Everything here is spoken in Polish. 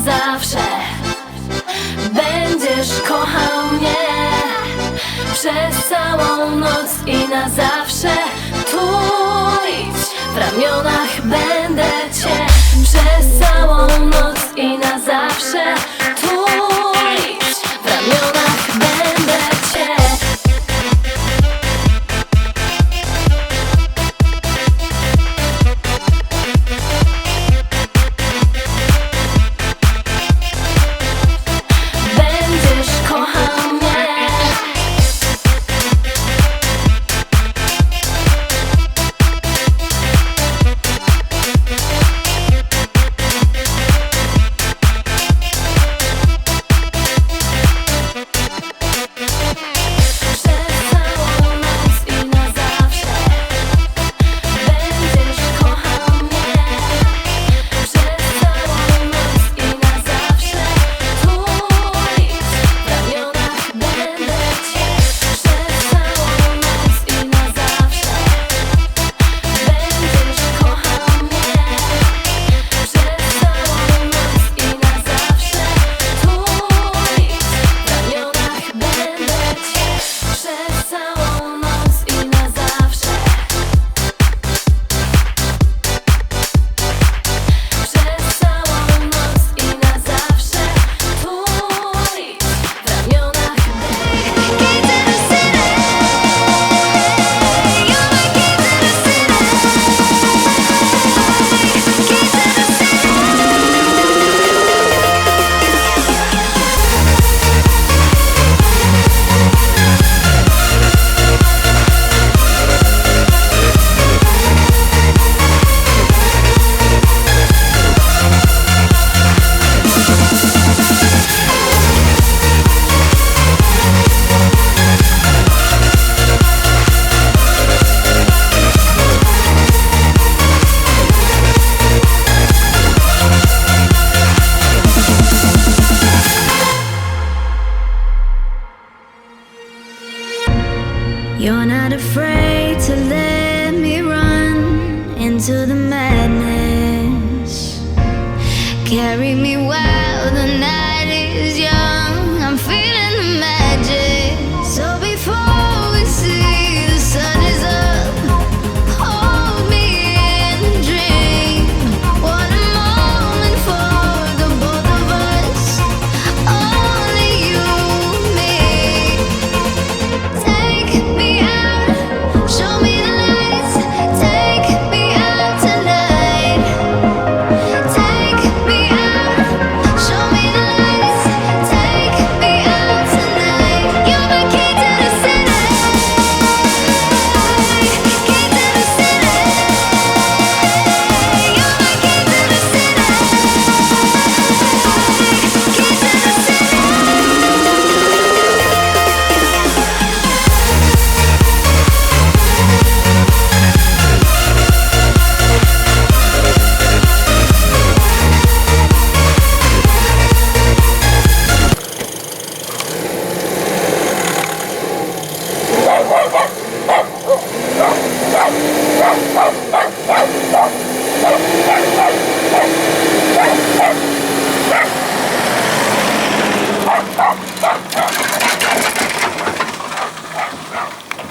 zawsze. Będziesz kochał mnie Przez całą noc i na zawsze. Tulić w ramionach będę cię Przez całą noc i na zawsze. You're not afraid to live.